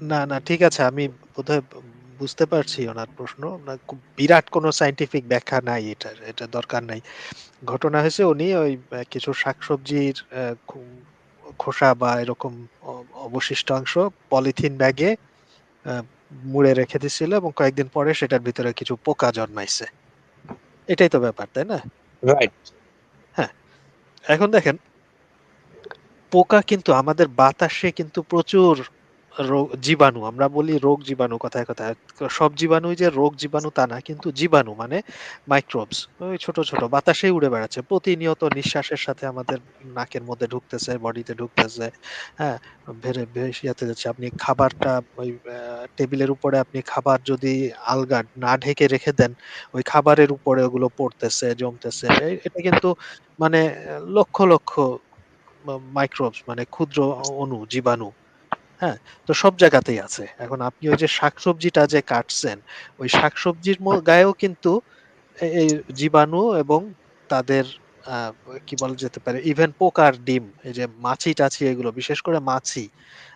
না, না ঠিক আছে। আমি বোধহয় বুঝতে পারছি ওনার প্রশ্ন। না খুব বিরাট কোনো সায়েন্টিফিক ব্যাখ্যা নাই এটার। এটা দরকার নাই। ঘটনা হয়েছে উনি ওই কিছু শাকসবজির খোসা বা এরকম অ অবশিষ্টাংশ পলিথিন ব্যাগে মুড়ে রেখে দিছিল এবং কয়েকদিন পরে সেটার ভিতরে কিছু পোকা জন্মাইছে। এটাই তো ব্যাপার, তাই না? রাইট। হ্যাঁ। এখন দেখেন পোকা কিন্তু আমাদের বাতাসে কিন্তু প্রচুর জীবাণু আমরা বলি রোগ জীবাণু কথায়, কথায়। সব জীবাণুই যে রোগ জীবাণু তা না। কিন্তু জীবাণু মানে মাইক্রোবস ওই ছোট, ছোট বাতাসেই উড়ে বেড়াচ্ছে। প্রতিনিয়ত নিঃশ্বাসের সাথে আমাদের নাকের মধ্যে ঢুকতেছে, বডিতে ঢুকতেছে। হ্যাঁ? ভেরে বেশ ইয়াতে যাচ্ছে। আপনি খাবারটা ওই টেবিলের উপরে আপনি খাবার যদি আলগা না ঢেকে রেখে দেন, ওই খাবারের উপরে ওগুলো পড়তেছে, জমতেছে। এটা কিন্তু মানে লক্ষ, লক্ষ মাইক্রোবস মানে ক্ষুদ্র অণু, জীবাণু। হ্যাঁ? তো সব জায়গাতেই আছে। এখন আপনি ওই যে শাকসবজিটা যে কাটছেন, ওই শাকসবজির গায়েও কিন্তু এই জীবাণু এবং তাদের কি বলা যেতে পারে ইভেন পোকার ডিম, এই যে মাছি-টাছি এগুলো বিশেষ করে মাছি।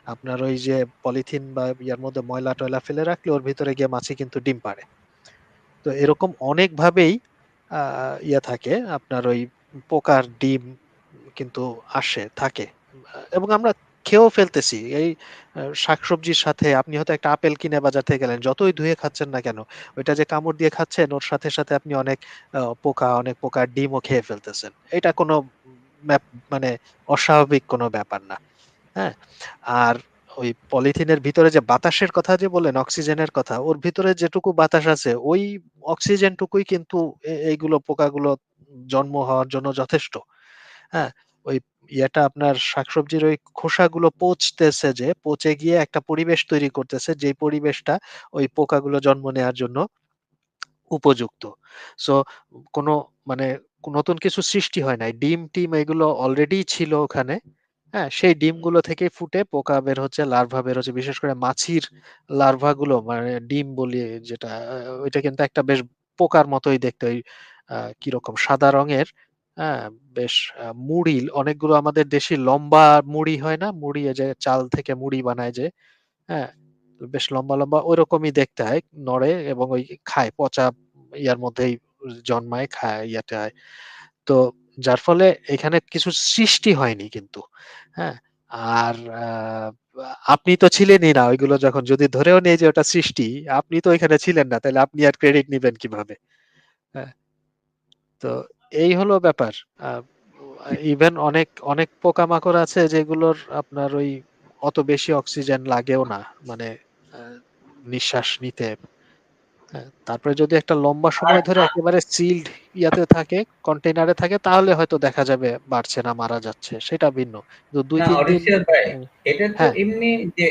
আপনার ওই যে পলিথিন বা ইয়ার মধ্যে ময়লা-টয়লা ফেলে রাখলে ওর ভিতরে গিয়ে মাছি কিন্তু ডিম পাড়ে। তো এরকম অনেকভাবেই ইয়ে থাকে আপনার ওই পোকার ডিম কিন্তু আসে, থাকে। এবং আমরা খেয়েও ফেলতেছি। এই শাকসবজির সাথে আপনি হয়তো একটা আপেল কিনে বাজার থেকে গেলেন। যতই ধুয়ে খাচ্ছেন না কেন, ওইটা যে কামড় দিয়ে খাচ্ছেন ওর সাথে, সাথে আপনি অনেক পোকা, অনেক পোকার ডিমও খেয়ে ফেলতেছেন। এটা কোনো মানে অস্বাভাবিক কোনো ব্যাপার না। হ্যাঁ? আর ওই পলিথিনের ভিতরে যে বাতাসের কথা যে বললেন, অক্সিজেনের কথা, ওর ভিতরে যেটুকু বাতাস আছে ওই অক্সিজেনটুকুই কিন্তু এইগুলো পোকাগুলো জন্ম হওয়ার জন্য যথেষ্ট। হ্যাঁ? ওই ইয়েটা আপনার শাকসবজির ওই খোসাগুলো পচতেছে যে, পচে গিয়ে একটা পরিবেশ তৈরি করতেছে, যেই পরিবেশটা ওই পোকাগুলো জন্ম নেয়ার জন্য উপযুক্ত। সো কোন মানে নতুন কিছু সৃষ্টি হয় নাই। ডিম-টিম এগুলো অলরেডি ছিল ওখানে। হ্যাঁ? সেই ডিমগুলো থেকেই ফুটে পোকা বের হচ্ছে, লার্ভা বের হচ্ছে। বিশেষ করে মাছির লার্ভা গুলো মানে ডিম বলি যেটা ওইটা কিন্তু একটা বেশ পোকার মতোই দেখতে। ওই কীরকম সাদা রঙের, হ্যাঁ? বেশ মুড়ি অনেকগুলো আমাদের দেশি লম্বা মুড়ি হয় না? মুড়ি যে চাল থেকে মুড়ি বানায় যে, হ্যাঁ? বেশ লম্বা, লম্বা ঐরকমই দেখতে হয়। নড়ে এবং ওই খায় পচা ইয়ার মধ্যেই জন্মায়, খায় ইয়েতে হয়। তো যার ফলে এখানে কিছু সৃষ্টি হয়নি কিন্তু। হ্যাঁ? আর আপনি তো ছিলেনই না ওইগুলো যখন যদি ধরেও নেই যে ওটা সৃষ্টি, আপনি তো ওইখানে ছিলেন না। তাহলে আপনি আর ক্রেডিট নিবেন কীভাবে? হ্যাঁ? তো এই হলো ব্যাপার। ইভেন অনেক, অনেক পোকামাকড় আছে যেগুলোর আপনার ওই অত বেশি অক্সিজেন লাগেও না। মানে নিঃশ্বাস নিতে। তারপরে যদি একটা লম্বা সময় ধরে একেবারে সিলড ইয়াতে থাকে, কন্টেইনারে থাকে তাহলে হয়তো দেখা যাবে বাড়ছে না, মারা যাচ্ছে। সেটা ভিন্ন। কিন্তু না ২-৩ দিন এটা তো হ্যাঁ। এমনি যে